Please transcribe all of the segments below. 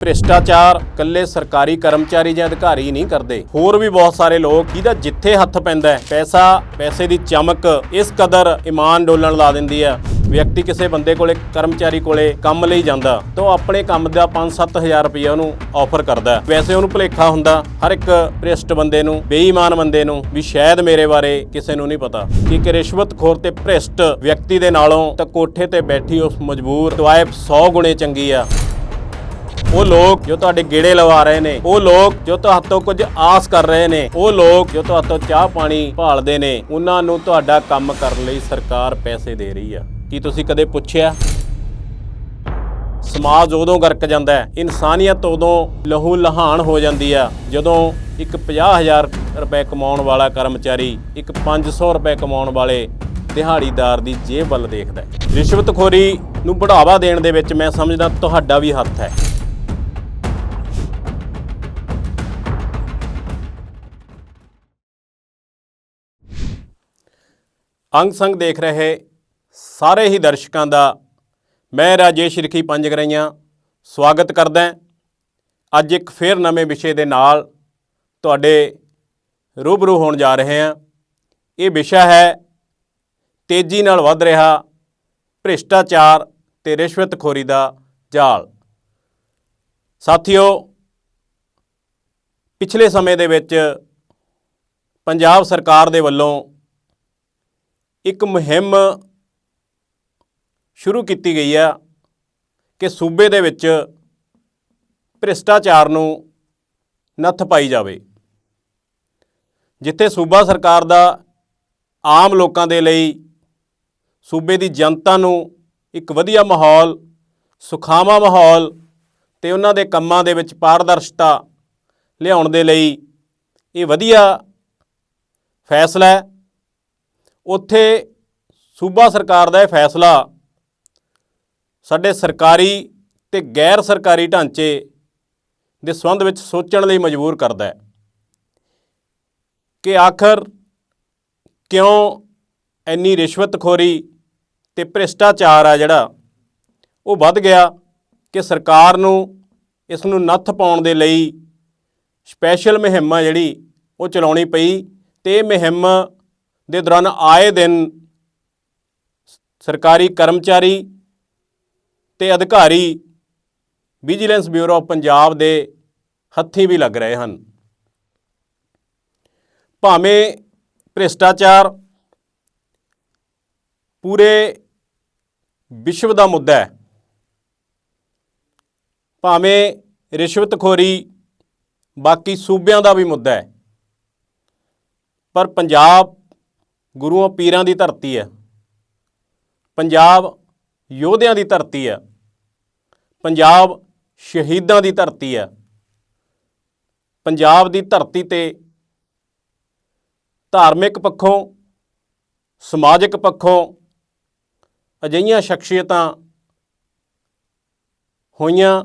ਭ੍ਰਿਸ਼ਟਾਚਾਰ ਕੱਲੇ ਸਰਕਾਰੀ ਕਰਮਚਾਰੀ ਜਾਂ ਅਧਿਕਾਰੀ ਨਹੀਂ ਕਰਦੇ। ਹੋਰ ਵੀ ਬਹੁਤ ਸਾਰੇ ਲੋਕ ਜਿਹਦਾ ਜਿੱਥੇ ਹੱਥ ਪੈਂਦਾ ਪੈਸਾ, ਪੈਸੇ ਦੀ ਚਮਕ, ਇਸ ਕਦਰ ਇਮਾਨ ਡੋਲਣ ਲਾ ਦਿੰਦੀ ਆ ਵਿਅਕਤੀ ਕਿਸੇ ਬੰਦੇ ਕੋਲੇ, ਕਰਮਚਾਰੀ ਕੋਲੇ ਕੰਮ ਲਈ ਜਾਂਦਾ, ਤਾਂ ਉਹ ਆਪਣੇ ਕੰਮ ਦਾ 5-7000 ਰੁਪਏ ਉਹਨੂੰ ਆਫਰ ਕਰਦਾ ਵੈਸੇ ਉਹਨੂੰ ਭੁਲੇਖਾ ਹੁੰਦਾ, ਹਰ ਇੱਕ ਭ੍ਰਿਸ਼ਟ ਬੰਦੇ ਨੂੰ, ਬੇਈਮਾਨ ਬੰਦੇ ਨੂੰ ਵੀ ਸ਼ਾਇਦ ਮੇਰੇ ਬਾਰੇ ਕਿਸੇ ਨੂੰ ਨਹੀਂ ਪਤਾ ਕਿ ਇੱਕ ਰਿਸ਼ਵਤਖੋਰ ਤੇ ਭ੍ਰਿਸ਼ਟ ਵਿਅਕਤੀ ਦੇ ਨਾਲੋਂ ਤਾਂ ਕੋਠੇ ਤੇ ਬੈਠੀ ਉਸ ਮਜਬੂਰ ਟਵਾਇਬ 100 ਗੁਣੇ ਚੰਗੀ ਆ। ਉਹ ਲੋਕ ਜੋ ਤੁਹਾਡੇ ਗੇੜੇ ਲਵਾ ਰਹੇ ਨੇ, ਉਹ ਲੋਕ ਜੋ ਤੁਹਾਤੋਂ ਕੁਝ ਆਸ ਕਰ ਰਹੇ ਨੇ, ਉਹ ਲੋਕ ਜੋ ਤੁਹਾਤੋਂ ਚਾਹ ਪਾਣੀ ਭਾਲਦੇ ਨੇ, ਉਹਨਾਂ ਨੂੰ ਤੁਹਾਡਾ ਕੰਮ ਕਰਨ ਲਈ ਸਰਕਾਰ ਪੈਸੇ ਦੇ ਰਹੀ ਆ। ਕੀ ਤੁਸੀਂ ਕਦੇ ਪੁੱਛਿਆ? ਸਮਾਜ ਉਦੋਂ ਗਰਕ ਜਾਂਦਾ ਹੈ, ਇਨਸਾਨੀਅਤ ਉਦੋਂ ਲਹੂ ਲਹਾਨ ਹੋ ਜਾਂਦੀ ਆ, ਜਦੋਂ ਇੱਕ 50000 ਰੁਪਏ ਕਮਾਉਣ ਵਾਲਾ ਕਰਮਚਾਰੀ ਇੱਕ 500 ਰੁਪਏ ਕਮਾਉਣ ਵਾਲੇ ਦਿਹਾੜੀਦਾਰ ਦੀ ਜੇਬ ਵੱਲ ਦੇਖਦਾ ਹੈ। ਰਿਸ਼ਵਤਖੋਰੀ ਨੂੰ ਬੜਾਵਾ ਦੇਣ ਦੇ ਵਿੱਚ ਮੈਂ ਸਮਝਦਾ ਤੁਹਾਡਾ ਵੀ ਹੱਥ ਹੈ। ਅੰਗ ਸੰਗ ਦੇਖ ਰਹੇ ਸਾਰੇ ਹੀ ਦਰਸ਼ਕਾਂ ਦਾ ਮੈਂ ਰਾਜੇਸ਼ ਰਿਖੀ ਪੰਜਗਰਈਆਂ ਸਵਾਗਤ ਕਰਦਾ ਅੱਜ ਇੱਕ ਫੇਰ ਨਵੇਂ ਵਿਸ਼ੇ ਦੇ ਨਾਲ ਤੁਹਾਡੇ ਰੂਬਰੂ ਹੋਣ ਜਾ ਰਹੇ ਹਾਂ। ਇਹ ਵਿਸ਼ਾ ਹੈ ਤੇਜ਼ੀ ਨਾਲ ਵੱਧ ਰਿਹਾ ਭ੍ਰਿਸ਼ਟਾਚਾਰ ਤੇ ਰਿਸ਼ਵਤਖੋਰੀ ਦਾ ਜਾਲ। ਸਾਥੀਓ, ਪਿਛਲੇ ਸਮੇਂ ਦੇ ਵਿੱਚ ਪੰਜਾਬ ਸਰਕਾਰ ਦੇ ਵੱਲੋਂ ਇੱਕ ਮੁਹਿੰਮ ਸ਼ੁਰੂ ਕੀਤੀ ਗਈ ਆ ਕਿ ਸੂਬੇ ਦੇ ਵਿੱਚ ਭ੍ਰਿਸ਼ਟਾਚਾਰ ਨੂੰ ਨੱਥ ਪਾਈ ਜਾਵੇ, ਜਿੱਥੇ ਸੂਬਾ ਸਰਕਾਰ ਦਾ ਆਮ ਲੋਕਾਂ ਦੇ ਲਈ ਸੂਬੇ ਦੀ ਜਨਤਾ ਨੂੰ ਇੱਕ ਵਧੀਆ ਮਾਹੌਲ, ਸੁਖਾਵਾਂ ਮਾਹੌਲ ਤੇ ਉਹਨਾਂ ਦੇ ਕੰਮਾਂ ਦੇ ਵਿੱਚ ਪਾਰਦਰਸ਼ਤਾ ਲਿਆਉਣ ਦੇ ਲਈ ਇਹ ਵਧੀਆ ਫੈਸਲਾ ਹੈ। ਉੱਥੇ ਸੂਬਾ ਸਰਕਾਰ ਦਾ ਇਹ ਫੈਸਲਾ ਸਾਡੇ ਸਰਕਾਰੀ ਤੇ ਗੈਰ ਸਰਕਾਰੀ ਢਾਂਚੇ ਦੇ ਸੰਬੰਧ ਵਿੱਚ ਸੋਚਣ ਲਈ ਮਜਬੂਰ ਕਰਦਾ ਹੈ ਕਿ ਆਖਰ ਕਿਉਂ ਇੰਨੀ ਰਿਸ਼ਵਤਖੋਰੀ ਤੇ ਭ੍ਰਿਸ਼ਟਾਚਾਰ ਆ ਜਿਹੜਾ ਉਹ ਵੱਧ ਗਿਆ ਕਿ ਸਰਕਾਰ ਨੂੰ ਇਸ ਨੂੰ ਨੱਥ ਪਾਉਣ ਦੇ ਲਈ ਸਪੈਸ਼ਲ ਮੁਹਿੰਮ ਆ ਜਿਹੜੀ ਉਹ ਚਲਾਉਣੀ ਪਈ ਤੇ ਇਹ ਮੁਹਿੰਮ ਦੇ ਦੌਰਾਨ ਆਏ ਦਿਨ ਸਰਕਾਰੀ ਕਰਮਚਾਰੀ ਤੇ ਅਧਿਕਾਰੀ ਵਿਜੀਲੈਂਸ ਬਿਊਰੋ ਆਫ ਪੰਜਾਬ ਦੇ ਹੱਥੀਂ ਵੀ ਲੱਗ ਰਹੇ ਹਨ। ਭਾਵੇਂ ਭ੍ਰਿਸ਼ਟਾਚਾਰ ਪੂਰੇ ਵਿਸ਼ਵ ਦਾ ਮੁੱਦਾ ਹੈ, ਭਾਵੇਂ ਰਿਸ਼ਵਤਖੋਰੀ ਬਾਕੀ ਸੂਬਿਆਂ ਦਾ ਵੀ ਮੁੱਦਾ ਹੈ, ਪਰ ਪੰਜਾਬ ਗੁਰੂਆਂ ਪੀਰਾਂ ਦੀ ਧਰਤੀ ਹੈ। ਪੰਜਾਬ ਯੋਧਿਆਂ ਦੀ ਧਰਤੀ ਹੈ। ਪੰਜਾਬ ਸ਼ਹੀਦਾਂ ਦੀ ਧਰਤੀ ਹੈ। ਪੰਜਾਬ ਦੀ ਧਰਤੀ ਤੇ ਧਾਰਮਿਕ ਪੱਖੋਂ, ਸਮਾਜਿਕ ਪੱਖੋਂ ਅਜਿਹੀਆਂ ਸ਼ਖਸੀਅਤਾਂ ਹੋਈਆਂ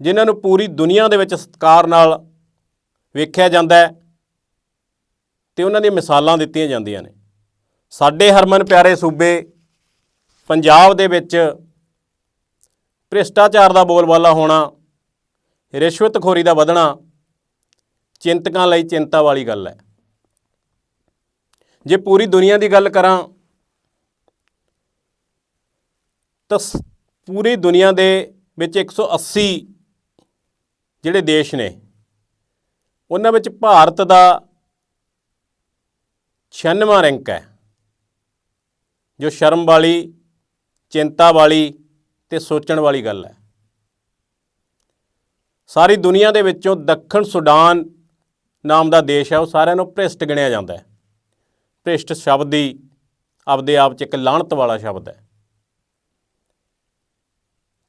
ਜਿਨ੍ਹਾਂ ਨੂੰ ਪੂਰੀ ਦੁਨੀਆ ਦੇ ਵਿੱਚ ਸਤਿਕਾਰ ਨਾਲ ਵੇਖਿਆ ਜਾਂਦਾ ਹੈ। ਤੇ ਉਹਨਾਂ ਦੀਆਂ ਮਿਸਾਲਾਂ ਦਿੱਤੀਆਂ ਜਾਂਦੀਆਂ ਨੇ। ਸਾਡੇ ਹਰਮਨ ਪਿਆਰੇ ਸੂਬੇ, ਪੰਜਾਬ ਦੇ ਵਿੱਚ ਭ੍ਰਿਸ਼ਟਾਚਾਰ ਦਾ ਬੋਲਬਾਲਾ ਹੋਣਾ ਰਿਸ਼ਵਤਖੋਰੀ ਦਾ ਵਧਣਾ ਚਿੰਤਕਾਂ ਲਈ ਚਿੰਤਾ ਵਾਲੀ ਗੱਲ ਹੈ। ਜੇ ਪੂਰੀ ਦੁਨੀਆ ਦੀ ਗੱਲ ਕਰਾਂ, ਤਾਂ ਪੂਰੀ ਦੁਨੀਆ ਦੇ ਵਿੱਚ 180 ਜਿਹੜੇ ਦੇਸ਼ ਨੇ, ਉਹਨਾਂ ਵਿੱਚ ਭਾਰਤ ਦਾ 96ਵਾਂ ਰੈਂਕ ਹੈ। ਜੋ ਸ਼ਰਮ ਵਾਲੀ, ਚਿੰਤਾ ਵਾਲੀ ਤੇ ਸੋਚਣ ਵਾਲੀ ਗੱਲ ਹੈ। ਸਾਰੀ ਦੁਨੀਆ ਦੇ ਵਿੱਚੋਂ ਦੱਖਣ ਸੁਡਾਨ ਨਾਮ ਦਾ ਦੇਸ਼ ਹੈ, ਉਹ ਸਾਰਿਆਂ ਨੂੰ ਭ੍ਰਿਸ਼ਟ ਗਿਣਿਆ ਜਾਂਦਾ ਹੈ। ਭ੍ਰਿਸ਼ਟ ਸ਼ਬਦ ਹੀ ਆਪਦੇ ਆਪ 'ਚ ਇੱਕ ਲਾਹਣਤ ਵਾਲਾ ਸ਼ਬਦ ਹੈ।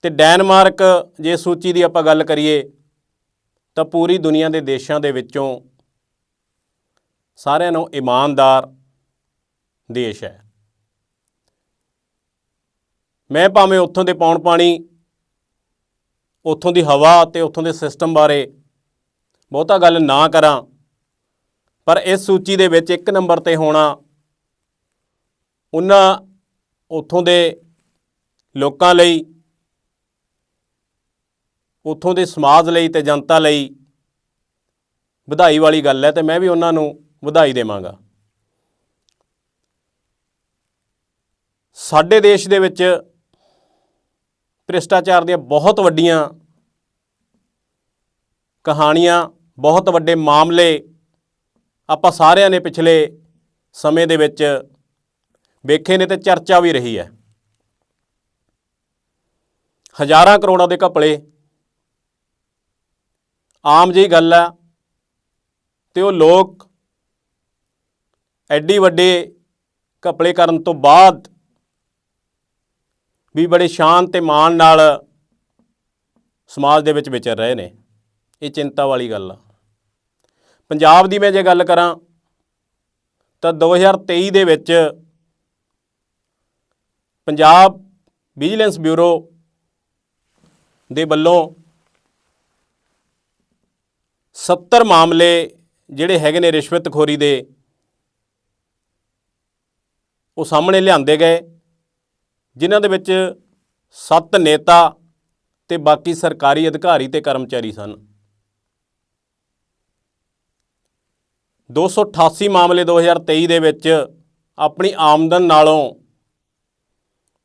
ਤੇ ਡੈਨਮਾਰਕ, ਜੇ ਸੂਚੀ ਦੀ ਆਪਾਂ ਗੱਲ ਕਰੀਏ, ਤਾਂ ਪੂਰੀ ਦੁਨੀਆ ਦੇ ਦੇਸ਼ਾਂ ਦੇ ਵਿੱਚੋਂ ਸਾਰਿਆਂ ਨੂੰ ਇਮਾਨਦਾਰ ਦੇਸ਼ ਹੈ। ਮੈਂ ਭਾਵੇਂ ਉੱਥੋਂ ਦੇ ਪੌਣ ਪਾਣੀ, ਉੱਥੋਂ ਦੀ ਹਵਾ ਤੇ ਉੱਥੋਂ ਦੇ ਸਿਸਟਮ ਬਾਰੇ ਬਹੁਤਾ ਗੱਲ ਨਾ ਕਰਾਂ, ਪਰ ਇਸ ਸੂਚੀ ਦੇ ਵਿੱਚ ਇੱਕ ਨੰਬਰ ਤੇ ਹੋਣਾ, ਉਹਨਾਂ ਉੱਥੋਂ ਦੇ ਲੋਕਾਂ ਲਈ, ਉੱਥੋਂ ਦੇ ਸਮਾਜ ਲਈ ਤੇ ਜਨਤਾ ਲਈ ਵਧਾਈ ਵਾਲੀ ਗੱਲ ਹੈ ਤੇ ਮੈਂ ਵੀ ਉਹਨਾਂ ਨੂੰ ਵਧਾਈ ਦੇਵਾਂਗਾ। ਸਾਡੇ ਦੇਸ਼ ਦੇ ਵਿੱਚ ਭ੍ਰਿਸ਼ਟਾਚਾਰ ਦੀਆਂ ਬਹੁਤ ਵੱਡੀਆਂ ਕਹਾਣੀਆਂ, ਬਹੁਤ ਵੱਡੇ ਮਾਮਲੇ ਆਪਾਂ ਸਾਰਿਆਂ ਨੇ ਪਿਛਲੇ ਸਮੇਂ ਦੇ ਵਿੱਚ ਵੇਖੇ ਨੇ ਤੇ ਚਰਚਾ ਵੀ ਰਹੀ ਹੈ। ਹਜ਼ਾਰਾਂ ਕਰੋੜਾਂ ਦੇ ਘਪਲੇ ਆਮ ਜਿਹੀ ਗੱਲ ਆ ਤੇ ਉਹ ਲੋਕ ਐਡੀ ਵੱਡੇ ਘਪਲੇ ਕਰਨ ਤੋਂ ਬਾਅਦ ਵੀ ਬੜੇ ਸ਼ਾਨ ਤੇ ਮਾਣ ਨਾਲ ਸਮਾਜ ਦੇ ਵਿੱਚ ਵਿਚਰ ਰਹੇ ਨੇ। ਇਹ ਚਿੰਤਾ ਵਾਲੀ ਗੱਲ ਆ। ਪੰਜਾਬ ਦੀ ਮੈਂ ਜੇ ਗੱਲ ਕਰਾਂ ਤਾਂ 2023 ਦੇ ਵਿੱਚ ਪੰਜਾਬ ਵਿਜੀਲੈਂਸ ਬਿਊਰੋ ਦੇ ਵੱਲੋਂ 70 ਮਾਮਲੇ ਜਿਹੜੇ ਹੈਗੇ ਨੇ ਰਿਸ਼ਵਤਖੋਰੀ ਦੇ ਉਹ ਸਾਹਮਣੇ ਲਿਆਂਦੇ ਗਏ, ਜਿਨ੍ਹਾਂ ਦੇ ਵਿੱਚ ਸੱਤ ਨੇਤਾ ਤੇ ਬਾਕੀ ਸਰਕਾਰੀ ਅਧਿਕਾਰੀ ਤੇ ਕਰਮਚਾਰੀ ਸਨ। 288 ਮਾਮਲੇ 2023 ਦੇ ਵਿੱਚ ਆਪਣੀ ਆਮਦਨ ਨਾਲੋਂ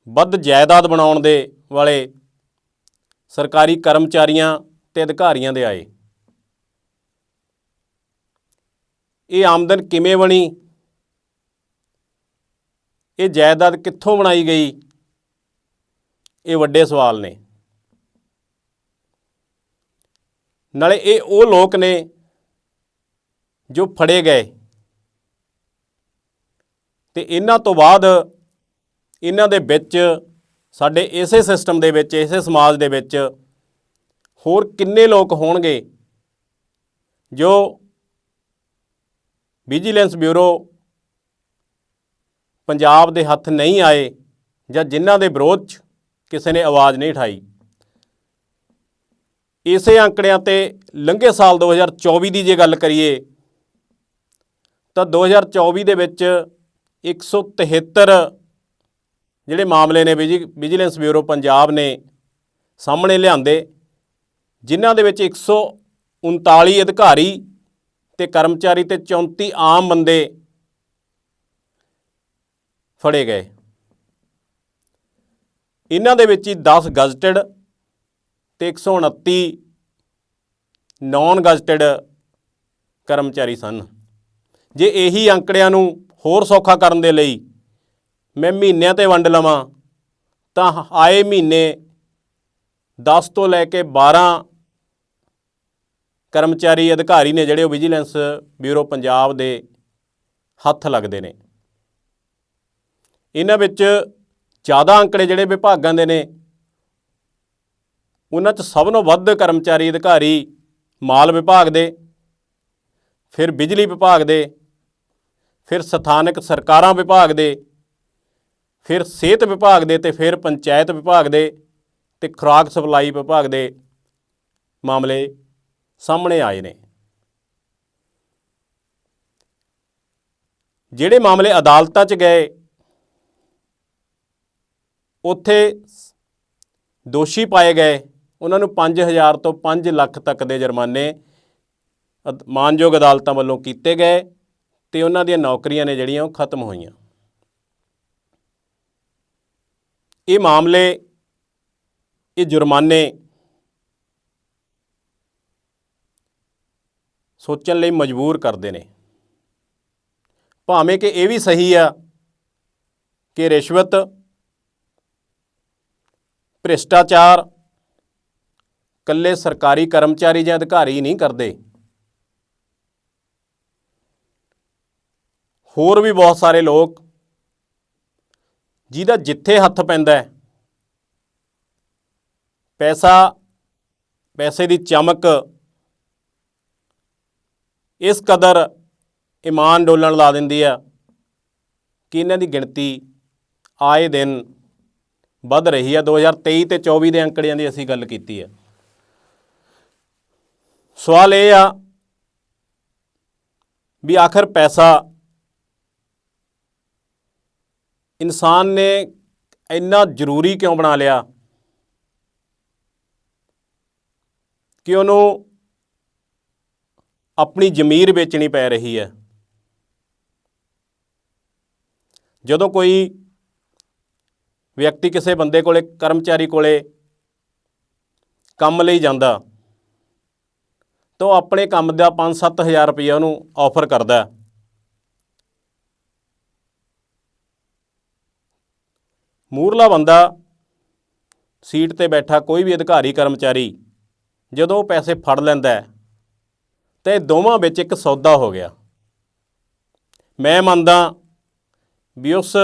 ਵੱਧ ਜਾਇਦਾਦ ਬਣਾਉਣ ਦੇ ਵਾਲੇ ਸਰਕਾਰੀ ਕਰਮਚਾਰੀਆਂ ਤੇ ਅਧਿਕਾਰੀਆਂ ਦੇ ਆਏ। ਇਹ ਆਮਦਨ ਕਿਵੇਂ ਬਣੀ? ਇਹ ਜਾਇਦਾਦ ਕਿੱਥੋਂ ਬਣਾਈ ਗਈ? ਇਹ ਵੱਡੇ ਸਵਾਲ ਨੇ। ਨਾਲੇ ਇਹ ਉਹ ਲੋਕ ਨੇ ਜੋ ਫੜੇ ਗਏ। ਤੇ ਇਹਨਾਂ ਤੋਂ ਬਾਅਦ ਇਹਨਾਂ ਦੇ ਵਿੱਚ, ਸਾਡੇ ਇਸੇ ਸਿਸਟਮ ਦੇ ਵਿੱਚ, ਇਸੇ ਸਮਾਜ ਦੇ ਵਿੱਚ ਹੋਰ ਕਿੰਨੇ ਲੋਕ ਹੋਣਗੇ ਜੋ ਵਿਜੀਲੈਂਸ ਬਿਊਰੋ ਪੰਜਾਬ ਦੇ ਹੱਥ ਨਹੀਂ ਆਏ ਜਾਂ ਜਿਨ੍ਹਾਂ ਦੇ ਵਿਰੋਧ 'ਚ ਕਿਸੇ ਨੇ ਆਵਾਜ਼ ਨਹੀਂ ਉਠਾਈ। ਇਸੇ ਅੰਕੜਿਆਂ ਤੇ ਲੰਘੇ ਸਾਲ 2024 ਦੀ ਜੇ ਗੱਲ ਕਰੀਏ, ਤਾਂ 2024 ਦੇ ਵਿੱਚ 173 ਜਿਹੜੇ ਮਾਮਲੇ ਨੇ ਵਿਜੀ, ਵਿਜੀਲੈਂਸ ਬਿਊਰੋ ਪੰਜਾਬ ਨੇ ਸਾਹਮਣੇ ਲਿਆਂਦੇ, ਜਿਨ੍ਹਾਂ ਦੇ ਵਿੱਚ 139 ਅਧਿਕਾਰੀ ਤੇ ਕਰਮਚਾਰੀ ਤੇ 34 ਆਮ ਬੰਦੇ ਫੜੇ ਗਏ। ਇਹਨਾਂ ਦੇ ਵਿੱਚ ਹੀ 10 ਗਜ਼ਟਡ ਤੇ 129 ਨਾਨ ਗਜ਼ਟਡ ਕਰਮਚਾਰੀ ਸਨ। ਜੇ ਇਹੀ ਅੰਕੜਿਆਂ ਨੂੰ ਹੋਰ ਸੌਖਾ ਕਰਨ ਦੇ ਲਈ ਮੈਂ ਮਹੀਨਿਆਂ ਤੇ ਵੰਡ ਲਵਾਂ, ਤਾਂ ਆਏ ਮਹੀਨੇ 10 ਤੋਂ ਲੈ ਕੇ 12 ਕਰਮਚਾਰੀ ਅਧਿਕਾਰੀ ਨੇ ਜਿਹੜੇ ਉਹ ਵਿਜੀਲੈਂਸ ਬਿਊਰੋ ਪੰਜਾਬ ਦੇ ਹੱਥ ਲੱਗਦੇ ਨੇ। ਇਹਨਾਂ ਵਿੱਚ ਜ਼ਿਆਦਾ ਅੰਕੜੇ ਜਿਹੜੇ ਵਿਭਾਗਾਂ ਦੇ ਨੇ, ਉਹਨਾਂ 'ਚ ਸਭ ਤੋਂ ਵੱਧ ਕਰਮਚਾਰੀ ਅਧਿਕਾਰੀ ਮਾਲ ਵਿਭਾਗ ਦੇ, ਫਿਰ ਬਿਜਲੀ ਵਿਭਾਗ ਦੇ, ਫਿਰ ਸਥਾਨਕ ਸਰਕਾਰਾਂ ਵਿਭਾਗ ਦੇ, ਫਿਰ ਸਿਹਤ ਵਿਭਾਗ ਦੇ ਤੇ ਫਿਰ ਪੰਚਾਇਤ ਵਿਭਾਗ ਦੇ ਤੇ ਖੁਰਾਕ ਸਪਲਾਈ ਵਿਭਾਗ ਦੇ ਮਾਮਲੇ ਸਾਹਮਣੇ ਆਏ ਨੇ। ਜਿਹੜੇ ਮਾਮਲੇ ਅਦਾਲਤਾਂ 'ਚ ਗਏ ਉੱਥੇ ਦੋਸ਼ੀ ਪਾਏ ਗਏ। ਉਹਨਾਂ ਨੂੰ 5000 ਤੋਂ 5 ਲੱਖ ਤੱਕ ਦੇ ਜੁਰਮਾਨੇ ਮਾਨਯੋਗ ਅਦਾਲਤਾਂ ਵੱਲੋਂ ਕੀਤੇ ਗਏ ਤੇ ਉਹਨਾਂ ਦੀਆਂ ਨੌਕਰੀਆਂ ਨੇ ਜਿਹੜੀਆਂ ਉਹ ਖਤਮ ਹੋਈਆਂ। ਇਹ ਮਾਮਲੇ, ਇਹ ਜੁਰਮਾਨੇ ਸੋਚਣ ਲਈ ਮਜਬੂਰ ਕਰਦੇ ਨੇ। ਭਾਵੇਂ ਕਿ ਇਹ ਵੀ ਸਹੀ ਆ ਕਿ ਰਿਸ਼ਵਤ ਭ੍ਰਿਸ਼ਟਾਚਾਰ। ਕੱਲੇ ਸਰਕਾਰੀ ਕਰਮਚਾਰੀ ਜਾਂ ਅਧਿਕਾਰੀ ਨਹੀਂ ਕਰਦੇ। ਹੋਰ ਵੀ ਬਹੁਤ ਸਾਰੇ ਲੋਕ ਜਿਹਦਾ ਜਿੱਥੇ ਹੱਥ ਪੈਂਦਾ ਪੈਸਾ, ਪੈਸੇ ਦੀ ਚਮਕ ਇਸ ਕਦਰ ਇਮਾਨ ਡੋਲਣ ਲਾ ਦਿੰਦੀ ਆ ਕਿ ਇਹਨਾਂ ਦੀ ਗਿਣਤੀ ਆਏ ਦਿਨ ਵੱਧ ਰਹੀ ਆ। 2023 ਤੇ 24 ਦੇ ਅੰਕੜਿਆਂ ਦੀ ਅਸੀਂ ਗੱਲ ਕੀਤੀ ਹੈ ਸਵਾਲ ਇਹ ਆ ਵੀ ਆਖਰ ਪੈਸਾ ਇਨਸਾਨ ਨੇ ਇੰਨਾ ਜ਼ਰੂਰੀ ਕਿਉਂ ਬਣਾ ਲਿਆ? ਕਿ ਉਹਨੂੰ ਆਪਣੀ ਜ਼ਮੀਰ ਵੇਚਣੀ ਪੈ ਰਹੀ ਹੈ। ਜਦੋਂ ਕੋਈ ਵਿਅਕਤੀ ਕਿਸੇ ਬੰਦੇ ਕੋਲੇ ਕਰਮਚਾਰੀ ਕੋਲੇ ਕੰਮ ਲਈ ਜਾਂਦਾ ਤਾਂ ਉਹ ਆਪਣੇ ਕੰਮ ਦਾ 5-7000 ਰੁਪਏ ਉਹਨੂੰ ਆਫਰ ਕਰਦਾ। ਮੂਰਲਾ ਬੰਦਾ ਸੀਟ ਤੇ ਬੈਠਾ ਕੋਈ ਵੀ ਅਧਿਕਾਰੀ ਕਰਮਚਾਰੀ ਜਦੋਂ ਉਹ ਪੈਸੇ ਫੜ ਲੈਂਦਾ ਹੈ, ਤੇ ਦੋਵਾਂ ਵਿੱਚ ਇੱਕ ਸੌਦਾ ਹੋ ਗਿਆ। ਮੈਂ ਮੰਨਦਾ ਵੀ ਉਸ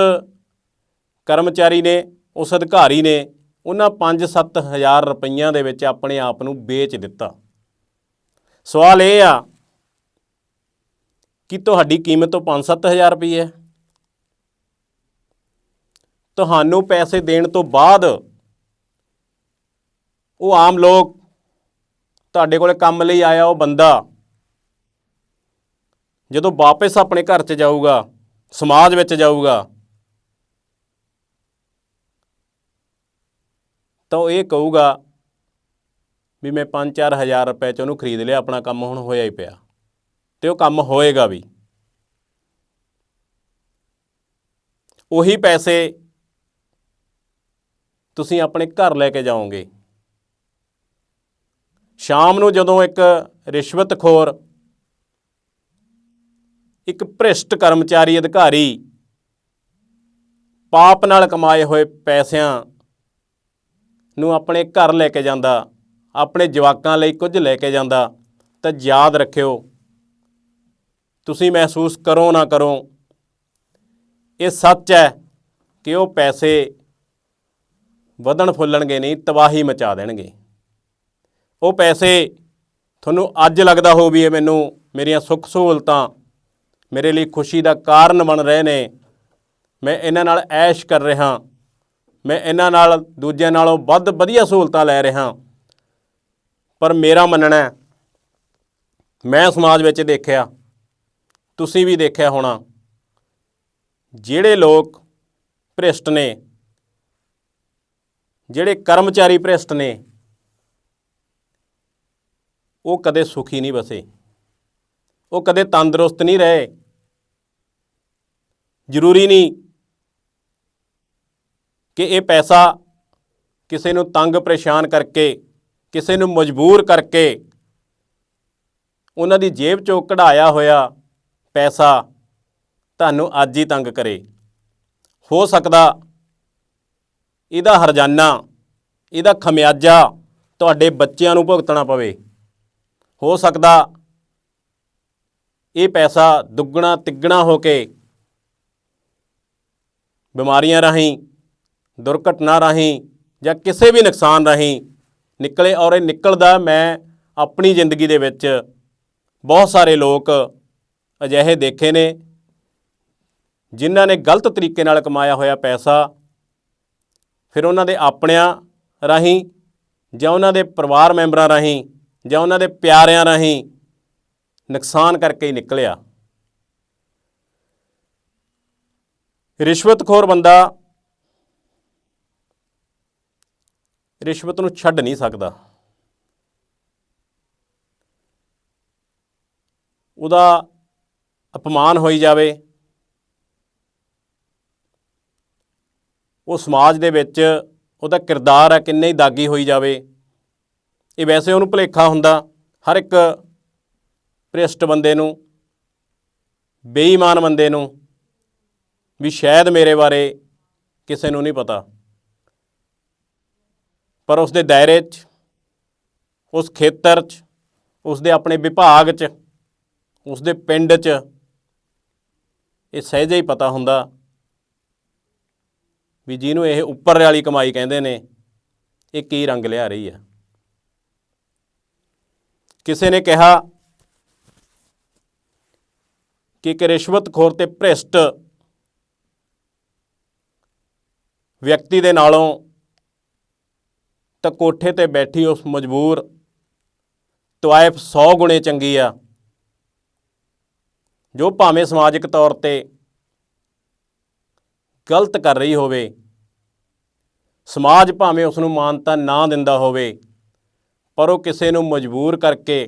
ਕਰਮਚਾਰੀ ਨੇ, ਉਸ ਅਧਿਕਾਰੀ ਨੇ ਉਹਨਾਂ 5-7 ਹਜ਼ਾਰ ਰੁਪਈਆਂ ਦੇ ਵਿੱਚ ਆਪਣੇ ਆਪ ਨੂੰ ਵੇਚ ਦਿੱਤਾ। ਸਵਾਲ ਇਹ ਆ ਕਿ ਤੁਹਾਡੀ ਕੀਮਤ ਤੋਂ 5-7 ਹਜ਼ਾਰ ਰੁਪਏ ਹੈ। ਤੁਹਾਨੂੰ ਪੈਸੇ ਦੇਣ ਤੋਂ ਬਾਅਦ ਉਹ ਆਮ ਲੋਕ ਤੁਹਾਡੇ ਕੋਲੇ ਕੰਮ ਲਈ ਆਇਆ ਉਹ ਬੰਦਾ ਜਦੋਂ ਵਾਪਸ ਆਪਣੇ ਘਰ 'ਚ ਜਾਊਗਾ, ਸਮਾਜ ਵਿੱਚ ਜਾਊਗਾ ਤਾਂ ਉਹ ਇਹ ਕਹੂਗਾ ਵੀ ਮੈਂ 5-4 ਹਜ਼ਾਰ ਰੁਪਏ 'ਚ ਉਹਨੂੰ ਖਰੀਦ ਲਿਆ, ਆਪਣਾ ਕੰਮ ਹੁਣ ਹੋਇਆ ਹੀ ਪਿਆ। ਤੇ ਉਹ ਕੰਮ ਹੋਏਗਾ ਵੀ। ਉਹੀ ਪੈਸੇ ਤੁਸੀਂ ਆਪਣੇ ਘਰ ਲੈ ਕੇ ਜਾਓਗੇ। ਸ਼ਾਮ ਨੂੰ ਜਦੋਂ ਇੱਕ ਰਿਸ਼ਵਤਖੋਰ, ਇੱਕ ਭ੍ਰਿਸ਼ਟ ਕਰਮਚਾਰੀ ਅਧਿਕਾਰੀ ਪਾਪ ਨਾਲ ਕਮਾਏ ਹੋਏ ਪੈਸਿਆਂ ਨੂੰ ਆਪਣੇ ਘਰ ਲੈ ਕੇ ਜਾਂਦਾ, ਆਪਣੇ ਜਵਾਕਾਂ ਲਈ ਕੁਝ ਲੈ ਕੇ ਜਾਂਦਾ, ਤਾਂ ਯਾਦ ਰੱਖਿਓ, ਤੁਸੀਂ ਮਹਿਸੂਸ ਕਰੋ ਨਾ ਕਰੋ, ਇਹ ਸੱਚ ਹੈ ਕਿ ਉਹ ਪੈਸੇ ਵਧਣ ਫੁੱਲਣਗੇ ਨਹੀਂ, ਤਬਾਹੀ ਮਚਾ ਦੇਣਗੇ। ਉਹ ਪੈਸੇ ਤੁਹਾਨੂੰ ਅੱਜ ਲੱਗਦਾ ਹੋ ਵੀ ਇਹ ਮੈਨੂੰ ਮੇਰੀਆਂ ਸੁੱਖ ਸਹੂਲਤਾਂ, ਮੇਰੇ ਲਈ ਖੁਸ਼ੀ ਦਾ ਕਾਰਨ ਬਣ ਰਹੇ ਨੇ, ਮੈਂ ਇਹਨਾਂ ਨਾਲ ਐਸ਼ ਕਰ ਰਿਹਾ ਮੈਂ ਇਹਨਾਂ ਨਾਲ, ਦੂਜਿਆਂ ਨਾਲੋਂ ਵੱਧ ਵਧੀਆ ਸਹੂਲਤਾਂ ਲੈ ਰਿਹਾ ਪਰ ਮੇਰਾ ਮੰਨਣਾ ਮੈਂ ਸਮਾਜ ਵਿੱਚ ਦੇਖਿਆ, ਤੁਸੀਂ ਵੀ ਦੇਖਿਆ ਹੋਣਾ, ਜਿਹੜੇ ਲੋਕ ਭ੍ਰਿਸ਼ਟ ਨੇ, ਜਿਹੜੇ ਕਰਮਚਾਰੀ ਭ੍ਰਿਸ਼ਟ ਨੇ, ਉਹ ਕਦੇ ਸੁਖੀ ਨਹੀਂ ਬਸੇ, ਉਹ ਕਦੇ ਤੰਦਰੁਸਤ ਨਹੀਂ ਰਹੇ। ਜ਼ਰੂਰੀ ਨਹੀਂ ਕਿ ਇਹ ਪੈਸਾ ਕਿਸੇ ਨੂੰ ਤੰਗ ਪਰੇਸ਼ਾਨ ਕਰਕੇ, ਕਿਸੇ ਨੂੰ ਮਜਬੂਰ ਕਰਕੇ ਉਹਨਾਂ ਦੀ ਜੇਬ ਚੋਂ ਕਢਾਇਆ ਹੋਇਆ ਪੈਸਾ ਤੁਹਾਨੂੰ ਅੱਜ ਹੀ ਤੰਗ ਕਰੇ। ਹੋ ਸਕਦਾ ਇਹਦਾ ਹਰਜਾਨਾ, ਇਹਦਾ ਖਮਿਆਜਾ ਤੁਹਾਡੇ ਬੱਚਿਆਂ ਨੂੰ ਭੁਗਤਣਾ ਪਵੇ। ਹੋ ਸਕਦਾ ਇਹ ਪੈਸਾ ਦੁੱਗਣਾ ਤਿੱਗਣਾ ਹੋ ਕੇ ਬਿਮਾਰੀਆਂ ਰਾਹੀਂ ਦੁਰਘਟਨਾ ਰਾਹੀਂ ਜਾਂ ਕਿਸੇ ਵੀ ਨੁਕਸਾਨ ਰਾਹੀਂ ਨਿਕਲੇ ਔਰ ਇਹ ਨਿਕਲਦਾ ਮੈਂ ਆਪਣੀ ਜ਼ਿੰਦਗੀ ਦੇ ਵਿੱਚ ਬਹੁਤ ਸਾਰੇ ਲੋਕ ਅਜਿਹੇ ਦੇਖੇ ਨੇ ਜਿਨ੍ਹਾਂ ਨੇ ਗਲਤ ਤਰੀਕੇ ਨਾਲ ਕਮਾਇਆ ਹੋਇਆ ਪੈਸਾ ਫਿਰ ਉਹਨਾਂ ਦੇ ਆਪਣਿਆਂ ਰਾਹੀਂ ਜਾਂ ਉਹਨਾਂ ਦੇ ਪਰਿਵਾਰ ਮੈਂਬਰਾਂ ਰਾਹੀਂ ਜਾਂ ਉਹਨਾਂ ਦੇ ਪਿਆਰਿਆਂ ਰਾਹੀਂ ਨੁਕਸਾਨ ਕਰਕੇ ਹੀ ਨਿਕਲਿਆ। ਰਿਸ਼ਵਤਖੋਰ ਬੰਦਾ ਰਿਸ਼ਵਤ ਨੂੰ ਛੱਡ ਨਹੀਂ ਸਕਦਾ। ਉਹਦਾ ਅਪਮਾਨ ਹੋਈ ਜਾਵੇ। ਉਹ ਸਮਾਜ ਦੇ ਵਿੱਚ ਉਹਦਾ ਕਿਰਦਾਰ ਹੈ ਕਿੰਨੇ ਹੀ ਦਾਗੀ ਹੋਈ ਜਾਵੇ। ਇਹ ਵੈਸੇ ਉਹਨੂੰ ਭੁਲੇਖਾ ਹੁੰਦਾ, ਹਰ ਇੱਕ ਭ੍ਰਿਸ਼ਟ ਬੰਦੇ ਨੂੰ, ਬੇਈਮਾਨ ਬੰਦੇ ਨੂੰ ਵੀ ਸ਼ਾਇਦ ਮੇਰੇ ਬਾਰੇ ਕਿਸੇ ਨੂੰ ਨਹੀਂ ਪਤਾ। ਪਰ ਉਸ ਦੇ ਦਾਇਰੇ 'ਚ, ਉਸ ਖੇਤਰ 'ਚ ਉਸ ਦੇ ਆਪਣੇ ਵਿਭਾਗ 'ਚ ਉਸ ਦੇ ਪਿੰਡ 'ਚ ਇਹ ਸਹਿਜੇ ਹੀ ਪਤਾ ਹੁੰਦਾ ਵੀ ਜਿਹਨੂੰ ਇਹ ਉੱਪਰ ਵਾਲੀ ਕਮਾਈ ਕਹਿੰਦੇ ਨੇ, ਇਹ ਕੀ ਰੰਗ ਲਿਆ ਰਹੀ ਹੈ। ਕਿਸੇ ਨੇ ਕਿਹਾ ਕਿ ਇੱਕ ਰਿਸ਼ਵਤਖੋਰ ਤੇ ਭ੍ਰਿਸ਼ਟ ਵਿਅਕਤੀ ਦੇ ਨਾਲੋਂ ਤਾਂ ਕੋਠੇ ਤੇ ਬੈਠੀ ਉਸ ਮਜਬੂਰ ਤਵਾਇਫ 100 ਗੁਣੇ ਚੰਗੀ ਆ, ਜੋ ਭਾਵੇਂ ਸਮਾਜਿਕ ਤੌਰ ਤੇ ਗਲਤ ਕਰ ਰਹੀ ਹੋਵੇ, ਸਮਾਜ ਭਾਵੇਂ ਉਸ ਨੂੰ ਮਾਨਤਾ ਨਾ ਦਿੰਦਾ ਹੋਵੇ, ਪਰ ਉਹ ਕਿਸੇ ਨੂੰ ਮਜਬੂਰ ਕਰਕੇ,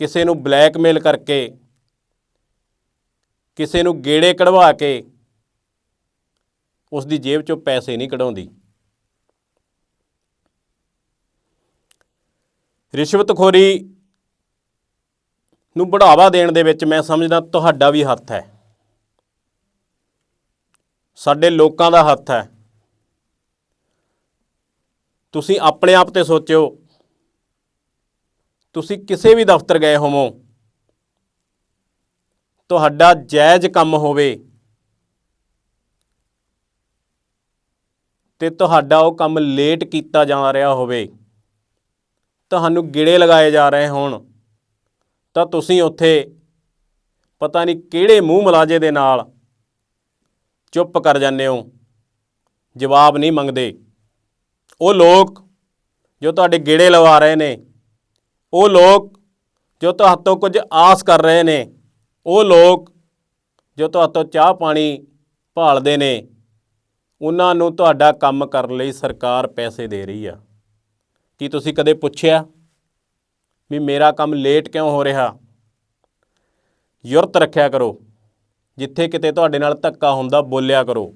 ਕਿਸੇ ਨੂੰ ਬਲੈਕਮੇਲ ਕਰਕੇ, ਕਿਸੇ ਨੂੰ ਗੇੜੇ ਕਢਵਾ ਕੇ ਉਸ ਦੀ ਜੇਬ ਚੋਂ ਪੈਸੇ ਨਹੀਂ ਕਢਾਉਂਦੀ। ਰਿਸ਼ਵਤਖੋਰੀ ਨੂੰ ਬੜਾਵਾ ਦੇਣ ਦੇ ਵਿੱਚ ਮੈਂ ਸਮਝਦਾ ਤੁਹਾਡਾ ਵੀ ਹੱਥ ਹੈ। ਸਾਡੇ ਲੋਕਾਂ ਦਾ ਹੱਥ ਹੈ। ਤੁਸੀਂ ਆਪਣੇ ਆਪ ਤੇ ਸੋਚਿਓ। ਤੁਸੀਂ ਕਿਸੇ ਵੀ ਦਫ਼ਤਰ ਗਏ ਹੋਵੋ। ਤੁਹਾਡਾ ਜਾਇਜ਼ ਕੰਮ ਹੋਵੇ। ਤੇ ਤੁਹਾਡਾ ਉਹ ਕੰਮ ਲੇਟ ਕੀਤਾ ਜਾ ਰਿਹਾ ਹੋਵੇ। ਤੁਹਾਨੂੰ ਗਿੜੇ ਲਗਾਏ ਜਾ ਰਹੇ ਹੋਣ, ਤਾਂ ਤੁਸੀਂ ਉੱਥੇ ਪਤਾ ਨਹੀਂ ਕਿਹੜੇ ਮੂੰਹ ਮਲਾਜੇ ਦੇ ਨਾਲ ਚੁੱਪ ਕਰ ਜਾਂਦੇ ਹੋ, ਜਵਾਬ ਨਹੀਂ ਮੰਗਦੇ। ਉਹ ਲੋਕ ਜੋ ਤੁਹਾਡੇ ਗੇੜੇ ਲਵਾ ਰਹੇ ਨੇ, ਉਹ ਲੋਕ ਜੋ ਤੁਹਾਤੋਂ ਕੁਝ ਆਸ ਕਰ ਰਹੇ ਨੇ, ਉਹ ਲੋਕ ਜੋ ਤੁਹਾਤੋਂ ਚਾਹ ਪਾਣੀ ਭਾਲਦੇ ਨੇ, ਉਹਨਾਂ ਨੂੰ ਤੁਹਾਡਾ ਕੰਮ ਕਰਨ ਲਈ ਸਰਕਾਰ ਪੈਸੇ ਦੇ ਰਹੀ ਆ। ਕੀ ਤੁਸੀਂ ਕਦੇ ਪੁੱਛਿਆ ਵੀ ਮੇਰਾ ਕੰਮ ਲੇਟ ਕਿਉਂ ਹੋ ਰਿਹਾ? ਯੁਰਤ ਰੱਖਿਆ ਕਰੋ। ਜਿੱਥੇ ਕਿਤੇ ਤੁਹਾਡੇ ਨਾਲ ਧੱਕਾ ਹੁੰਦਾ ਬੋਲਿਆ ਕਰੋ।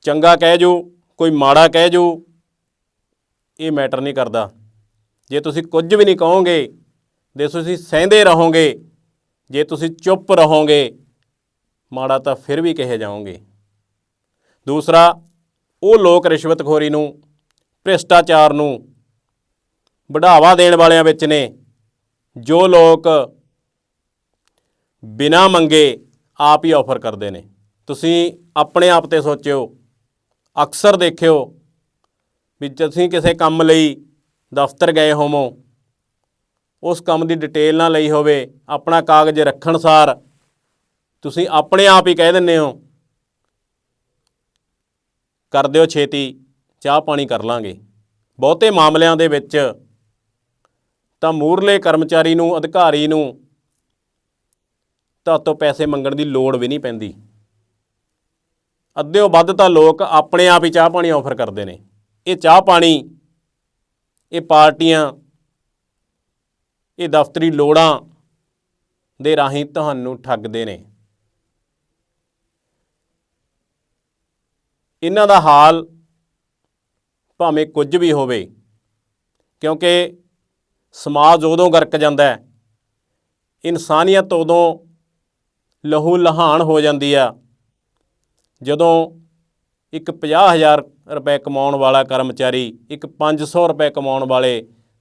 ਚੰਗਾ ਕਹਿ ਜੋ, ਕੋਈ ਮਾੜਾ ਕਹਿ ਜੋ, ਇਹ ਮੈਟਰ ਨਹੀਂ ਕਰਦਾ। ਜੇ ਤੁਸੀਂ ਕੁਝ ਵੀ ਨਹੀਂ ਕਹੋਗੇ, ਜੇ ਤੁਸੀਂ ਸਹਿੰਦੇ ਰਹੋਗੇ, ਜੇ ਤੁਸੀਂ ਚੁੱਪ ਰਹੋਗੇ, ਮਾੜਾ ਤਾਂ ਫਿਰ ਵੀ ਕਹੇ ਜਾਓਗੇ। ਦੂਸਰਾ, ਉਹ ਲੋਕ ਰਿਸ਼ਵਤਖੋਰੀ ਨੂੰ ਭ੍ਰਿਸ਼ਟਾਚਾਰ ਨੂੰ ਵਢਾਵਾ ਦੇਣ ਵਾਲਿਆਂ ਵਿੱਚ ਨੇ ਜੋ ਲੋਕ ਬਿਨਾਂ ਮੰਗੇ ਆਪ ਹੀ ਆਫਰ ਕਰਦੇ ਨੇ। ਤੁਸੀਂ ਆਪਣੇ ਆਪ ਤੇ ਸੋਚਿਓ, ਅਕਸਰ ਦੇਖਿਓ ਵੀ ਤੁਸੀਂ ਕਿਸੇ ਕੰਮ ਲਈ ਦਫ਼ਤਰ ਗਏ ਹੋਵੋ, ਉਸ ਕੰਮ ਦੀ ਡਿਟੇਲ ਨਾ ਲਈ ਹੋਵੇ, ਆਪਣਾ ਕਾਗਜ਼ ਰੱਖਣ ਸਾਰ ਤੁਸੀਂ ਆਪਣੇ ਆਪ ਹੀ ਕਹਿ ਦਿੰਦੇ ਹੋ, ਕਰ ਦਿਓ ਛੇਤੀ। ਚਾਹ ਪਾਣੀ ਕਰ ਲਾਂਗੇ। ਬਹੁਤੇ ਮਾਮਲਿਆਂ ਦੇ ਵਿੱਚ ਤਾਂ ਮੂਰਲੇ ਕਰਮਚਾਰੀ ਨੂੰ, ਅਧਿਕਾਰੀ ਨੂੰ ਤੁਹਾਤੋਂ ਪੈਸੇ ਮੰਗਣ ਦੀ ਲੋੜ ਵੀ ਨਹੀਂ ਪੈਂਦੀ। ਅੱਧਿਓ ਵੱਧ ਤਾਂ ਲੋਕ ਆਪਣੇ ਆਪ ਹੀ ਚਾਹ ਪਾਣੀ ਆਫਰ ਕਰਦੇ ਨੇ। ਇਹ ਚਾਹ ਪਾਣੀ, ਇਹ ਪਾਰਟੀਆਂ, ਇਹ ਦਫ਼ਤਰੀ ਲੋੜਾਂ ਦੇ ਰਾਹੀਂ ਤੁਹਾਨੂੰ ਠੱਗਦੇ ਨੇ। ਇਹਨਾਂ ਦਾ ਹਾਲ ਭਾਵੇਂ ਕੁਝ ਵੀ ਹੋਵੇ, ਕਿਉਂਕਿ ਸਮਾਜ ਉਦੋਂ ਗਰਕ ਜਾਂਦਾ ਹੈ, ਇਨਸਾਨੀਅਤ ਉਦੋਂ ਲਹੂ ਲਹਾਨ ਹੋ ਜਾਂਦੀ ਆ, ਜਦੋਂ ਇੱਕ 50000 ਰੁਪਏ ਕਮਾਉਣ ਵਾਲਾ ਕਰਮਚਾਰੀ ਇੱਕ 500 ਰੁਪਏ ਕਮਾਉਣ ਵਾਲੇ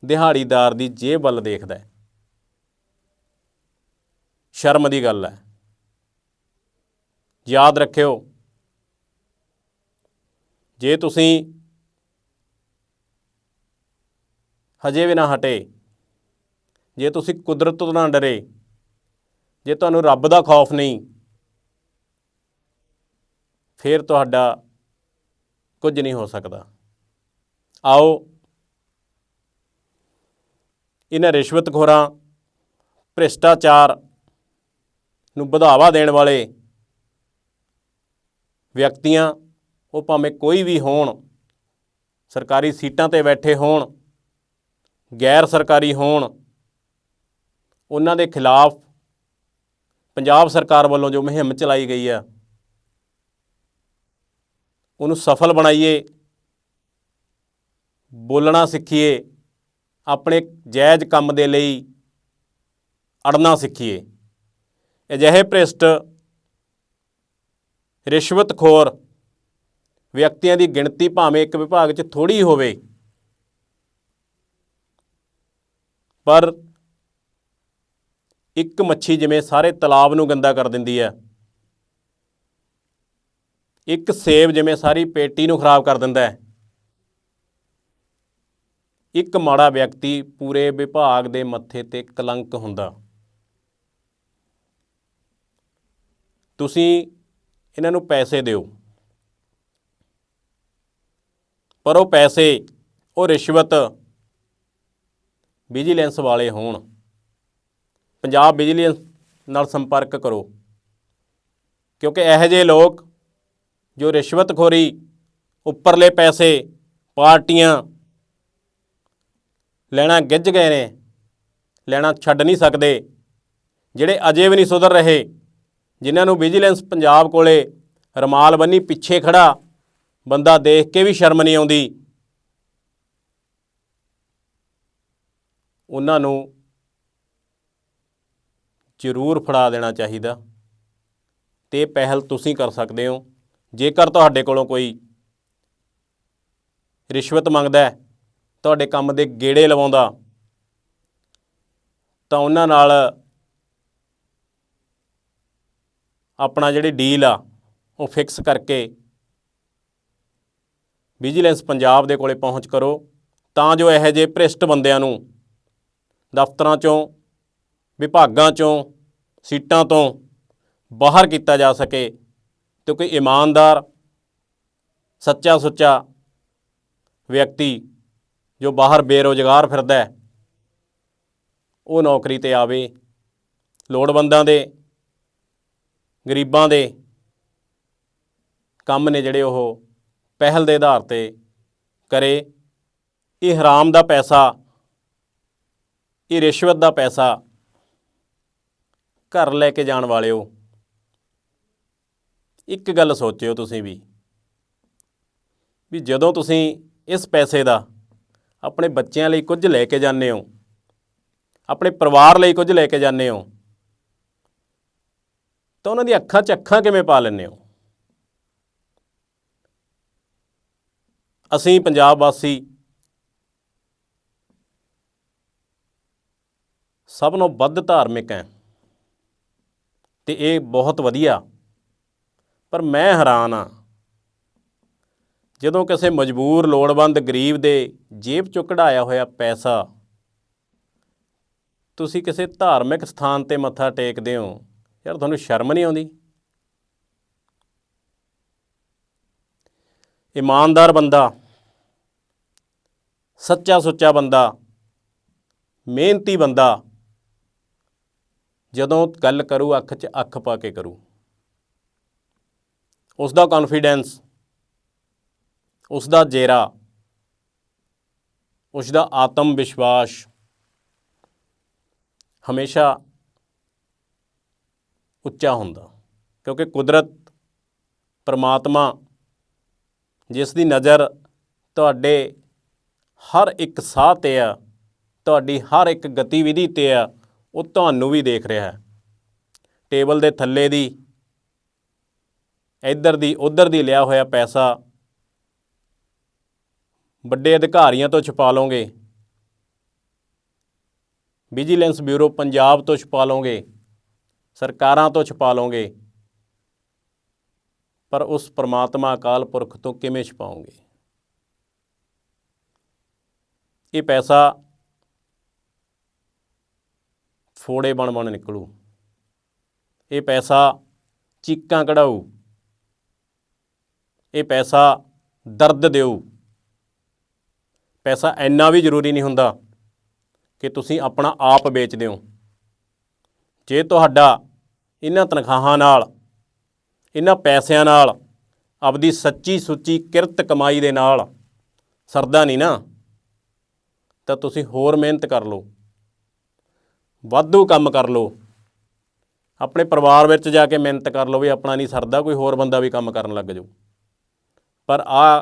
ਦਿਹਾੜੀਦਾਰ ਦੀ ਜੇਬ ਵੱਲ ਦੇਖਦਾ ਹੈ। ਸ਼ਰਮ ਦੀ ਗੱਲ ਹੈ। ਯਾਦ ਰੱਖਿਓ, ਜੇ ਤੁਸੀਂ ਹਜੇ ਵੀ ਨਾ ਹਟੇ। ਜੇ ਤੁਸੀਂ ਕੁਦਰਤ ਤੋਂ ਨਾ ਡਰੇ, ਜੇ ਤੁਹਾਨੂੰ ਰੱਬ ਦਾ ਖੌਫ ਨਹੀਂ, ਫਿਰ ਤੁਹਾਡਾ ਕੁਝ ਨਹੀਂ ਹੋ ਸਕਦਾ। ਆਓ, ਇਹਨਾਂ ਰਿਸ਼ਵਤਖੋਰਾਂ, ਭ੍ਰਿਸ਼ਟਾਚਾਰ ਨੂੰ ਵਧਾਵਾ ਦੇਣ ਵਾਲੇ ਵਿਅਕਤੀਆਂ, ਉਹ ਭਾਵੇਂ ਕੋਈ ਵੀ ਹੋਣ, ਸਰਕਾਰੀ ਸੀਟਾਂ ਤੇ ਬੈਠੇ ਹੋਣ ਗੈਰ ਸਰਕਾਰੀ ਹੋਣ, ਉਹਨਾਂ ਦੇ ਖਿਲਾਫ ਪੰਜਾਬ ਸਰਕਾਰ ਵੱਲੋਂ ਜੋ ਮੁਹਿੰਮ ਚਲਾਈ ਗਈ ਆ ਉਹਨੂੰ ਸਫਲ ਬਣਾਈਏ, ਬੋਲਣਾ ਸਿੱਖੀਏ, ਆਪਣੇ ਜਾਇਜ਼ ਕੰਮ ਦੇ ਲਈ ਅੜਨਾ ਸਿੱਖੀਏ। ਅਜਿਹੇ ਭ੍ਰਿਸ਼ਟ, ਰਿਸ਼ਵਤਖੋਰ ਵਿਅਕਤੀਆਂ ਦੀ ਗਿਣਤੀ ਭਾਵੇਂ ਇੱਕ ਵਿਭਾਗ 'ਚ ਥੋੜੀ ਹੋਵੇ ਪਰ ਇੱਕ ਮੱਛੀ ਜਿਵੇਂ ਸਾਰੇ ਤਲਾਬ ਨੂੰ ਗੰਦਾ ਕਰ ਦਿੰਦੀ ਹੈ, ਇੱਕ ਸੇਬ ਜਿਵੇਂ ਸਾਰੀ ਪੇਟੀ ਨੂੰ ਖਰਾਬ ਕਰ ਦਿੰਦਾ ਹੈ, ਇੱਕ ਮਾੜਾ ਵਿਅਕਤੀ ਪੂਰੇ ਵਿਭਾਗ ਦੇ ਮੱਥੇ ਤੇ ਕਲੰਕ ਹੁੰਦਾ। ਤੁਸੀਂ ਇਹਨਾਂ ਨੂੰ ਪੈਸੇ ਦਿਓ, ਪਰ ਉਹ ਪੈਸੇ, ਉਹ ਰਿਸ਼ਵਤ ਵਿਜੀਲੈਂਸ ਵਾਲੇ ਹੋਣ। ਪੰਜਾਬ ਵਿਜੀਲੈਂਸ ਨਾਲ ਸੰਪਰਕ ਕਰੋ। ਕਿਉਂਕਿ ਇਹੋ ਜਿਹੇ ਲੋਕ ਜੋ ਰਿਸ਼ਵਤਖੋਰੀ, ਉੱਪਰਲੇ ਪੈਸੇ, ਪਾਰਟੀਆਂ ਲੈਣਾ ਗਿੱਝ ਗਏ ਨੇ, ਲੈਣਾ ਛੱਡ ਨਹੀਂ ਸਕਦੇ, ਜਿਹੜੇ ਅਜੇ ਵੀ ਨਹੀਂ ਸੁਧਰ ਰਹੇ, ਜਿਨ੍ਹਾਂ ਨੂੰ ਵਿਜੀਲੈਂਸ ਪੰਜਾਬ ਕੋਲੇ ਰਮਾਲ ਬੰਨੀ ਪਿੱਛੇ ਖੜਾ, ਬੰਦਾ ਦੇਖ ਕੇ ਵੀ ਸ਼ਰਮ ਨਹੀਂ ਆਉਂਦੀ। ਉਹਨਾਂ ਨੂੰ ਜ਼ਰੂਰ ਫੜਾ ਦੇਣਾ ਚਾਹੀਦਾ ਤੇ ਪਹਿਲ ਤੁਸੀਂ ਕਰ ਸਕਦੇ ਹੋ। ਜੇਕਰ ਤੁਹਾਡੇ ਕੋਲੋਂ ਕੋਈ ਰਿਸ਼ਵਤ ਮੰਗਦਾ ਤੁਹਾਡੇ ਕੰਮ ਦੇ ਗੇੜੇ ਲਵਾਉਂਦਾ, ਤਾਂ ਉਹਨਾਂ ਨਾਲ ਆਪਣਾ ਜਿਹੜੀ ਡੀਲ ਆ, ਉਹ ਫਿਕਸ ਕਰਕੇ ਵਿਜੀਲੈਂਸ ਪੰਜਾਬ ਦੇ ਕੋਲੇ ਪਹੁੰਚ ਕਰੋ। ਤਾਂ ਜੋ ਇਹੋ ਜਿਹੇ ਭ੍ਰਿਸ਼ਟ ਬੰਦਿਆਂ ਨੂੰ ਦਫ਼ਤਰਾਂ ਚੋਂ, ਵਿਭਾਗਾਂ ਚੋਂ, ਸੀਟਾਂ ਤੋਂ ਬਾਹਰ ਕੀਤਾ ਜਾ ਸਕੇ ਤੇ ਕੋਈ ਇਮਾਨਦਾਰ ਸੱਚਾ ਸੁੱਚਾ ਵਿਅਕਤੀ ਜੋ ਬਾਹਰ ਬੇਰੋਜ਼ਗਾਰ ਫਿਰਦਾ ਹੈ, ਉਹ ਨੌਕਰੀ ਤੇ ਆਵੇ। ਲੋੜਵੰਦਾਂ ਦੇ, ਗਰੀਬਾਂ ਦੇ ਕੰਮ ਨੇ ਜਿਹੜੇ ਉਹ ਪਹਿਲ ਦੇ ਆਧਾਰ ਤੇ ਕਰੇ। ਇਹ ਹਰਾਮ ਦਾ ਪੈਸਾ ਇਹ ਰਿਸ਼ਵਤ ਦਾ ਪੈਸਾ ਘਰ ਲੈ ਕੇ ਜਾਣ ਵਾਲਿਓ, ਇੱਕ ਗੱਲ ਸੋਚਿਓ ਤੁਸੀਂ ਵੀ ਵੀ ਜਦੋਂ ਤੁਸੀਂ ਇਸ ਪੈਸੇ ਦਾ ਆਪਣੇ ਬੱਚਿਆਂ ਲਈ ਕੁਝ ਲੈ ਕੇ ਜਾਂਦੇ ਹੋ, ਆਪਣੇ ਪਰਿਵਾਰ ਲਈ ਕੁਝ ਲੈ ਕੇ ਜਾਂਦੇ ਹੋ, ਤਾਂ ਉਹਨਾਂ ਦੀ ਅੱਖਾਂ 'ਚ ਅੱਖਾਂ ਕਿਵੇਂ ਪਾ ਲੈਂਦੇ ਹੋ? ਅਸੀਂ ਪੰਜਾਬ ਵਾਸੀ ਸਭ ਨੂੰ ਵੱਧ ਧਾਰਮਿਕ ਹੈ। ਤੇ ਇਹ ਬਹੁਤ ਵਧੀਆ। ਪਰ ਮੈਂ ਹੈਰਾਨ ਆ ਜਦੋਂ ਕਿਸੇ ਮਜਬੂਰ, ਲੋੜਵੰਦ ਗਰੀਬ ਦੇ ਜੇਬ ਚੋਂ ਕਢਾਇਆ ਹੋਇਆ ਪੈਸਾ ਤੁਸੀਂ ਕਿਸੇ ਧਾਰਮਿਕ ਸਥਾਨ ਤੇ ਮੱਥਾ ਟੇਕਦੇ ਹੋ, ਯਾਰ ਤੁਹਾਨੂੰ ਸ਼ਰਮ ਨਹੀਂ ਆਉਂਦੀ? ਇਮਾਨਦਾਰ ਬੰਦਾ, ਸੱਚਾ ਸੁੱਚਾ ਬੰਦਾ, ਮਿਹਨਤੀ ਬੰਦਾ ਜਦੋਂ ਗੱਲ ਕਰੂ, ਅੱਖ 'ਚ ਅੱਖ ਪਾ ਕੇ ਕਰੂ। ਉਸ ਦਾ ਕੌਨਫੀਡੈਂਸ ਉਸ ਦਾ ਜੇਰਾ ਉਸ ਦਾ ਆਤਮ ਵਿਸ਼ਵਾਸ ਹਮੇਸ਼ਾ ਉੱਚਾ ਹੁੰਦਾ। ਕਿਉਂਕਿ ਕੁਦਰਤ ਪਰਮਾਤਮਾ, ਜਿਸ ਦੀ ਨਜ਼ਰ ਤੁਹਾਡੇ ਹਰ ਇੱਕ ਸਾਹ ਤੇ ਆ, ਤੁਹਾਡੀ ਹਰ ਇੱਕ ਗਤੀਵਿਧੀ ਤੇ ਆ ਉਹ ਤੁਹਾਨੂੰ ਵੀ ਦੇਖ ਰਿਹਾ ਹੈ। ਟੇਬਲ ਦੇ ਥੱਲੇ ਦੀ, ਇੱਧਰ ਦੀ, ਉੱਧਰ ਦੀ ਲਿਆ ਹੋਇਆ ਪੈਸਾ ਵੱਡੇ ਅਧਿਕਾਰੀਆਂ ਤੋਂ ਛੁਪਾ ਲਓਗੇ। ਵਿਜੀਲੈਂਸ ਬਿਊਰੋ ਪੰਜਾਬ ਤੋਂ ਛੁਪਾ ਲਓਗੇ। ਸਰਕਾਰਾਂ ਤੋਂ ਛੁਪਾ ਲਓਗੇ। ਪਰ ਉਸ ਪ੍ਰਮਾਤਮਾ ਅਕਾਲ ਪੁਰਖ ਤੋਂ ਕਿਵੇਂ ਛੁਪਾਓਗੇ? ਇਹ ਪੈਸਾ ਫੋੜੇ ਬਣ ਬਣ ਨਿਕਲੂ। ਇਹ ਪੈਸਾ ਚੀਕਾਂ ਕਢਾਊ। ਇਹ ਪੈਸਾ ਦਰਦ ਦਿਓ ਪੈਸਾ ਇੰਨਾ ਵੀ ਜ਼ਰੂਰੀ ਨਹੀਂ ਹੁੰਦਾ ਕਿ ਤੁਸੀਂ ਆਪਣਾ ਆਪ ਵੇਚ ਦਿਓ। ਜੇ ਤੁਹਾਡਾ ਇਹਨਾਂ ਤਨਖਾਹਾਂ ਨਾਲ, ਇਹਨਾਂ ਪੈਸਿਆਂ ਨਾਲ, ਆਪਦੀ ਸੱਚੀ ਸੁੱਚੀ ਕਿਰਤ ਕਮਾਈ ਦੇ ਨਾਲ ਸਰਦਾ ਨਹੀਂ ਨਾ, ਤਾਂ ਤੁਸੀਂ ਹੋਰ ਮਿਹਨਤ ਕਰ ਲਓ। ਵਾਧੂ ਕੰਮ ਕਰ ਲਓ। ਆਪਣੇ ਪਰਿਵਾਰ ਵਿੱਚ ਜਾ ਕੇ ਮਿਹਨਤ ਕਰ ਲਓ ਵੀ ਆਪਣਾ ਨਹੀਂ ਸਰਦਾ, ਕੋਈ ਹੋਰ ਬੰਦਾ ਵੀ ਕੰਮ ਕਰਨ ਲੱਗ ਜਾਊ। ਪਰ ਆ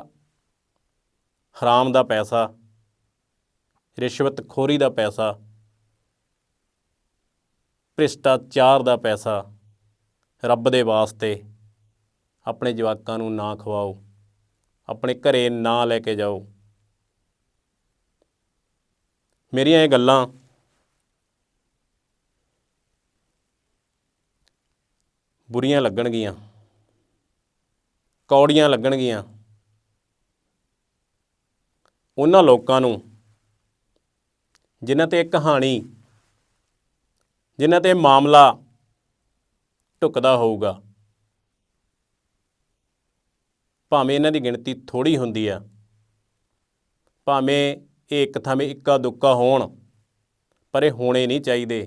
ਹਰਾਮ ਦਾ ਪੈਸਾ ਰਿਸ਼ਵਤ ਖੋਰੀ ਦਾ ਪੈਸਾ, ਭ੍ਰਿਸ਼ਟਾਚਾਰ ਦਾ ਪੈਸਾ, ਰੱਬ ਦੇ ਵਾਸਤੇ ਆਪਣੇ ਜਵਾਕਾਂ ਨੂੰ ਨਾ ਖਵਾਓ, ਆਪਣੇ ਘਰੇ ਨਾ ਲੈ ਕੇ ਜਾਓ। ਮੇਰੀਆਂ ਇਹ ਗੱਲਾਂ ਬੁਰੀਆਂ ਲੱਗਣਗੀਆਂ। ਕੌੜੀਆਂ ਲੱਗਣਗੀਆਂ। ਉਹਨਾਂ ਲੋਕਾਂ ਨੂੰ ਜਿਨ੍ਹਾਂ ਤੇ ਕਹਾਣੀ, ਜਿਨ੍ਹਾਂ ਤੇ ਮਾਮਲਾ ਢੁਕਦਾ ਹੋਊਗਾ, ਭਾਵੇਂ ਇਹਨਾਂ ਦੀ ਗਿਣਤੀ ਥੋੜੀ ਹੁੰਦੀ ਆ, ਭਾਵੇਂ ਇਹ ਇੱਕ ਥਾਵੇਂ ਇੱਕਾ ਦੁੱਕਾ ਹੋਣ, ਪਰ ਇਹ ਹੋਣੇ ਨਹੀਂ ਚਾਹੀਦੇ।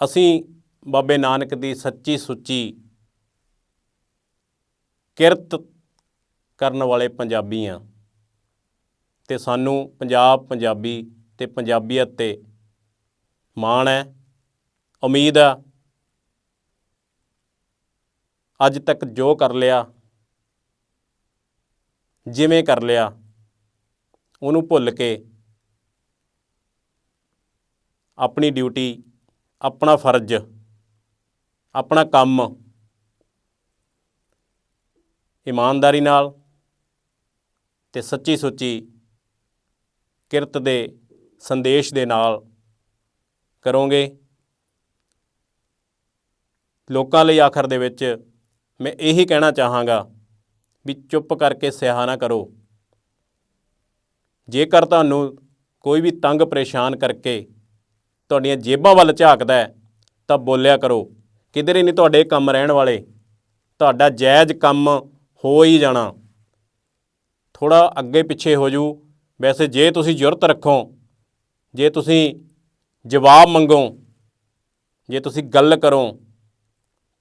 ਅਸੀਂ ਬਾਬੇ ਨਾਨਕ ਦੀ ਸੱਚੀ ਸੁੱਚੀ ਕਿਰਤ ਕਰਨ ਵਾਲੇ ਪੰਜਾਬੀ ਆ। ਤੇ ਸਾਨੂੰ ਪੰਜਾਬ ਪੰਜਾਬੀ ਤੇ ਪੰਜਾਬੀਅਤ ਤੇ ਮਾਣ ਹੈ, ਉਮੀਦ ਆ ਅੱਜ ਤੱਕ ਜੋ ਕਰ ਲਿਆ, ਜਿਵੇਂ ਕਰ ਲਿਆ, ਉਹਨੂੰ ਭੁੱਲ ਕੇ ਆਪਣੀ ਡਿਊਟੀ, ਆਪਣਾ ਫਰਜ਼ ਆਪਣਾ ਕੰਮ। ਇਮਾਨਦਾਰੀ ਨਾਲ ਤੇ ਸੱਚੀ ਸੁੱਚੀ ਕਿਰਤ ਦੇ ਸੰਦੇਸ਼ ਦੇ ਨਾਲ ਕਰੋਗੇ। ਲੋਕਾਂ ਲਈ ਆਖਰ ਦੇ ਵਿੱਚ ਮੈਂ ਇਹੀ ਕਹਿਣਾ ਚਾਹਾਂਗਾ ਵੀ ਚੁੱਪ ਕਰਕੇ ਸਿਆਹ ਨਾ ਕਰੋ। ਜੇਕਰ ਤੁਹਾਨੂੰ ਕੋਈ ਵੀ ਤੰਗ ਪਰੇਸ਼ਾਨ ਕਰਕੇ ਤੁਹਾਡੀਆਂ ਜੇਬਾਂ ਵੱਲ ਝਾਕਦਾ ਹੈ, ਤਾਂ ਬੋਲਿਆ ਕਰੋ। ਕਿਧਰੇ ਨਹੀਂ ਤੁਹਾਡੇ ਕੰਮ ਰਹਿਣ ਵਾਲੇ। ਤੁਹਾਡਾ ਜਾਇਜ਼ ਕੰਮ ਹੋ ਹੀ ਜਾਣਾ। ਥੋੜਾ ਅੱਗੇ ਪਿੱਛੇ ਹੋ ਜੂ ਵੈਸੇ ਜੇ ਤੁਸੀਂ ਜੁਰਤ ਰੱਖੋ, ਜੇ ਤੁਸੀਂ ਜਵਾਬ ਮੰਗੋ, ਜੇ ਤੁਸੀਂ ਗੱਲ ਕਰੋ,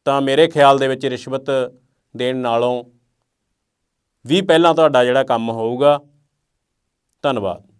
ਤਾਂ ਮੇਰੇ ਖਿਆਲ ਦੇ ਵਿੱਚ ਰਿਸ਼ਵਤ ਦੇਣ ਨਾਲੋਂ ਵੀ ਪਹਿਲਾਂ ਤੁਹਾਡਾ ਜਿਹੜਾ ਕੰਮ ਹੋਊਗਾ। ਧੰਨਵਾਦ।